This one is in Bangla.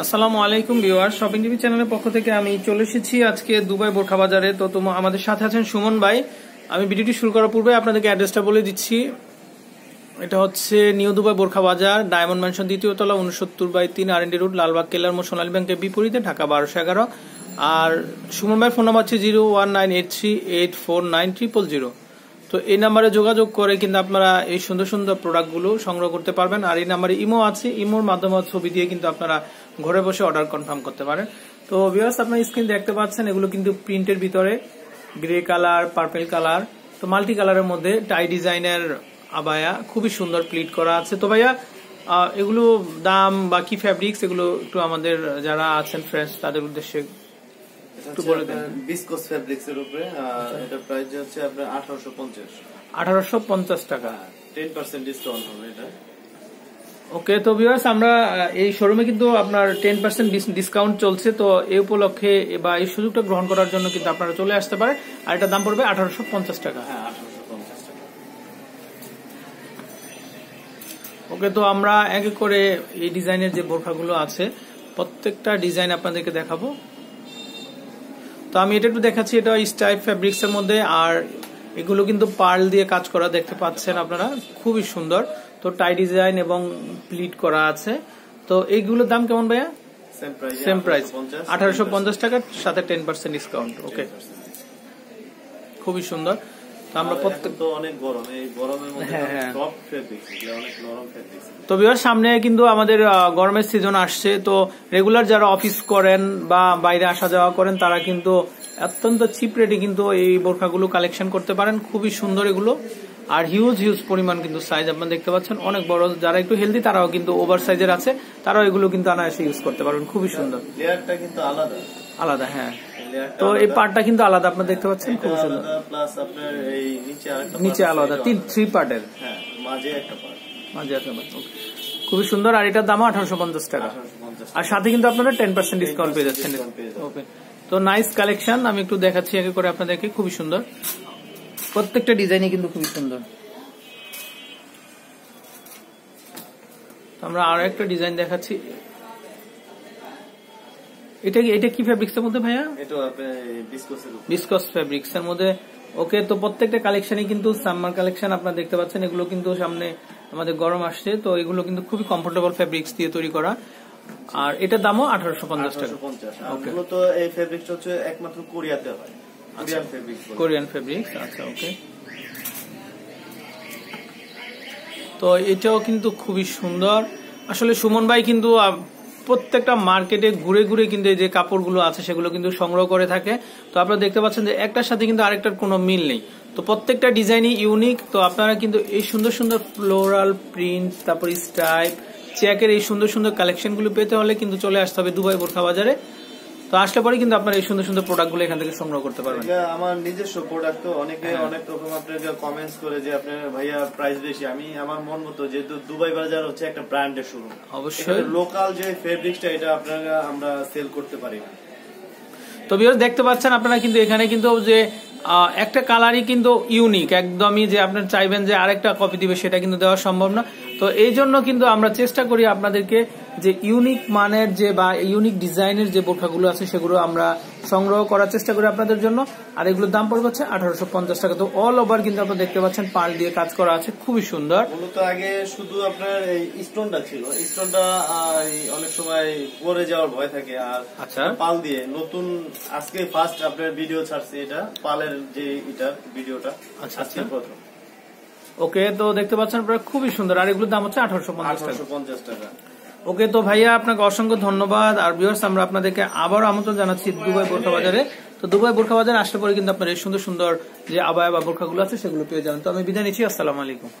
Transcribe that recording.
আসসালামু আলাইকুম ভিউয়ার শপিং টিভি চ্যানেলের পক্ষ থেকে আমি চলে এসেছি আজকে দুবাই বোরখা বাজারে। তো তোমার আমাদের সাথে আছেন সুমন ভাই। আমি ভিডিওটি শুরু করার পূর্বে আপনাদেরকে অ্যাড্রেসটা বলে দিচ্ছি। এটা হচ্ছে নিউ দুবাই বোরখা বাজার, ডায়মন্ড ম্যানশন দ্বিতীয় তলা, উনসত্তর বাই তিন আর এনডি রোড লালবাগ, কেল্লার মোট সোনালী ব্যাংকের বিপরীতে, ঢাকা বারোশো এগারো। আর সুমন ভাই ফোন নাম্বার হচ্ছে zero one nine eight three eight four nine triple zero. তো এই নাম্বারে যোগাযোগ করে কিন্তু আপনারা এই সুন্দর সুন্দর প্রোডাক্টগুলো সংগ্রহ করতে পারবেন। আর এই নাম্বারে ইমো আছে। ইমোর মাধ্যমে ছবি দিয়ে কিন্তু আপনারা ঘরে বসে অর্ডার কনফার্ম করতে পারেন। তো ভিউয়ার্স আপনার স্ক্রিন দেখতে পাচ্ছেন এগুলো কিন্তু প্রিন্টের ভিতরে গ্রে কালার পার্পেল কালার তো মাল্টি কালারের মধ্যে টাই ডিজাইনের আবায়া খুবই সুন্দর প্লিট করা আছে। তো ভাইয়া এগুলো দাম বা কি ফ্যাব্রিক্স এগুলো একটু আমাদের যারা আছেন ফ্রেন্ডস তাদের উদ্দেশ্যে একটু বলে দেন। বিসকস ফেব্রিক্স এর উপরে আর এটা প্রাইস হচ্ছে আপনার আঠারোশো পঞ্চাশ। আঠারোশো পঞ্চাশ টাকা। টেন পার্সেন্ট ডিসকাউন্ট হবে এটা। ওকে তো ভিউয়ার্স আমরা এই শোরুমে কিন্তু আপনার টেন পার্সেন্ট ডিসকাউন্ট চলছে তো এই উপলক্ষে বা এই সুযোগটা গ্রহণ করার জন্য কিন্তু আপনারা চলে আসতে পারেন আর এটার দাম পড়বে আঠারোশো পঞ্চাশ টাকা। হ্যাঁ ওকে তো আমরা এক এক করে এই ডিজাইনের যে বোরখাগুলো আছে প্রত্যেকটা ডিজাইন আপনাদেরকে দেখাবো। তো আমি এটা একটু দেখাচ্ছি এটা স্টাইপ ফ্যাব্রিক্স এর মধ্যে আর এগুলো কিন্তু পার্ল দিয়ে কাজ করা দেখতে পাচ্ছেন আপনারা। খুবই সুন্দর। তো টাই ডিজাইন এবং প্লিট করা আছে। তো এইগুলোর দাম কেমন ভাইয়া? সেম প্রাইস আঠারোশো পঞ্চাশ টাকার সাথে টেন পার্সেন্ট ডিসকাউন্ট ওকে খুবই সুন্দর। আমরা প্রত্যেক তো অনেক গরম এই গরমের মধ্যে হ্যাঁ, হ্যাঁ। সফট ফেব্রিক্স অনেক নরম ফেব্রিক্স তো বিহার সামনে কিন্তু আমাদের গরমের সিজন আসছে তো রেগুলার যারা অফিস করেন বা বাইরে আসা যাওয়া করেন তারা কিন্তু অত্যন্ত চিপ রেটে কিন্তু এই বোরখাগুলো কালেকশন করতে পারেন। খুবই সুন্দর এগুলো। আর হিউজ হিউজ পরিমাণ কিন্তু সাইজ আপনারা দেখতে পাচ্ছেন। অনেক বড় যারা একটু হেলদি তারাও কিন্তু ওভার সাইজের আছে। তারাও এগুলো কিন্তু আনায়াসে ইউজ করতে পারবেন। খুবই সুন্দর। লেয়ারটা কিন্তু আলাদা। আলাদা হ্যাঁ। তো এই পার্টটা কিন্তু আলাদা আপনারা দেখতে পাচ্ছেন। খুব সুন্দর। প্লাস আপনার এই নিচে আরেকটা নিচে আলাদা তিন। থ্রি পার্টের হ্যাঁ মাঝে একটা পার্ট মাঝে আছে আবার, okay। খুবই সুন্দর আর এটার দাম আঠারোশো পঞ্চাশ টাকা। আর সাথে কিন্তু আপনারা টেন পার্সেন্ট ডিসকাউন্ট পেয়ে যাচ্ছেন। ওকে তো নাইস কালেকশন আমি একটু দেখাচ্ছি আগে করে আপনাদেরকে। খুবই সুন্দর। প্রত্যেকটা ডিজাইনই কিন্তু খুবই সুন্দর। আমরা আরও একটা ডিজাইন দেখাচ্ছি। এটা এটা কি ফ্যাব্রিক্স এর মধ্যে ভাইয়া? এটা বিসকস ফ্যাব্রিক্স এর মধ্যে। ওকে তো প্রত্যেকটা কালেকশনই কিন্তু সামার কালেকশন আপনারা দেখতে পাচ্ছেন। এগুলো কিন্তু সামনে আমাদের গরম আসছে তো এগুলো কিন্তু খুবই কমফোর্টেবল ফেব্রিক্স দিয়ে তৈরি করা। আর এটার দামও আঠারোশো পঞ্চাশ টাকা। মূলত এই ফেব্রিক্স হচ্ছে একমাত্র কোরিয়াতে হয়। কোরিয়ান ফেব্রিক্স আচ্ছা ওকে তো এটাও কিন্তু খুবই সুন্দর। আসলে সুমন ভাই কিন্তু প্রত্যেকটা মার্কেটে ঘুরে ঘুরে কিন্তু এই যে কাপড়গুলো আছে সেগুলো কিন্তু সংগ্রহ করে থাকে। তো আপনারা দেখতে পাচ্ছেন যে একটার সাথে কিন্তু আরেকটার কোনো মিল নেই। তো প্রত্যেকটা ডিজাইনই ইউনিক তো আপনারা কিন্তু এই সুন্দর সুন্দর ফ্লোরাল প্রিন্ট তারপর স্টাইপ চেকের এই সুন্দর সুন্দর কালেকশনগুলো পেতে হলে কিন্তু চলে আসতে হবে দুবাই বোরখা বাজারে। তো আসলে পরে কিন্তু আপনারা এই সুন্দর সুন্দর প্রোডাক্টগুলো এখান থেকে সংগ্রহ করতে পারবেন। এটা আমার নিজস্ব প্রোডাক্ট তো। অনেকে অনেক রকম আপনাকে কমেন্টস করে যে আপনার ভাইয়া প্রাইস বেশি। আমি আমার মন মতো যেহেতু দুবাই বাজার হচ্ছে একটা ব্র্যান্ডের শুরু। অবশ্যই। লোকাল যে ফেব্রিক্সটা এটা আপনারা আমরা সেল করতে পারি না। তো বিয়ার দেখতে পাচ্ছেন আপনারা কিন্তু এখানে কিন্তু যে একটা কালারই কিন্তু ইউনিক একদমই যে আপনার চাইবেন যে আরেকটা কপি দিবে সেটা কিন্তু দেওয়া সম্ভব না। তো এই জন্য কিন্তু আমরা চেষ্টা করি আপনাদেরকে যে ইউনিক মানের যে বা ইউনিক ডিজাইনের যে বোরখাগুলো আছে সেগুলো আমরা সংগ্রহ করার চেষ্টা করি আপনাদের জন্য। আর এগুলোর দাম পড়বে হচ্ছে আঠারোশো পঞ্চাশ টাকা। তো অল ওভার কিন্তু আপনারা দেখতে পাচ্ছেন পাল দিয়ে কাজ করা আছে খুবই সুন্দর। মূলত আগে শুধু আপনার এই স্টোনটা ছিল। স্টোনটা অনেক সময় পরে যাওয়ার ভয় থাকে। আর আচ্ছা। পাল দিয়ে নতুন আজকে ফার্স্ট আপনার ভিডিও ছাড়ছি এটা পালের যে এটা ভিডিওটা আচ্ছা, আজকে আচ্ছা। প্রথম। ওকে তো দেখতে পাচ্ছেন আপনারা খুবই সুন্দর আর এগুলোর দাম হচ্ছে আঠারোশো পঞ্চাশ টাকা। ওকে তো ভাইয়া আপনাকে অসংখ্য ধন্যবাদ। আর ভিউয়ার্স আমরা আপনাদেরকে আবার আমন্ত্রণ জানাচ্ছি দুবাই বোরখা বাজারে। তো দুবাই বোরখা বাজারে আসলে পরে কিন্তু আপনার এই সুন্দর সুন্দর যে আবায়া বা বোরখাগুলো আছে সেগুলো পেয়ে যাবেন। তো আমি বিদায় নিচ্ছি আসসালামু আলাইকুম।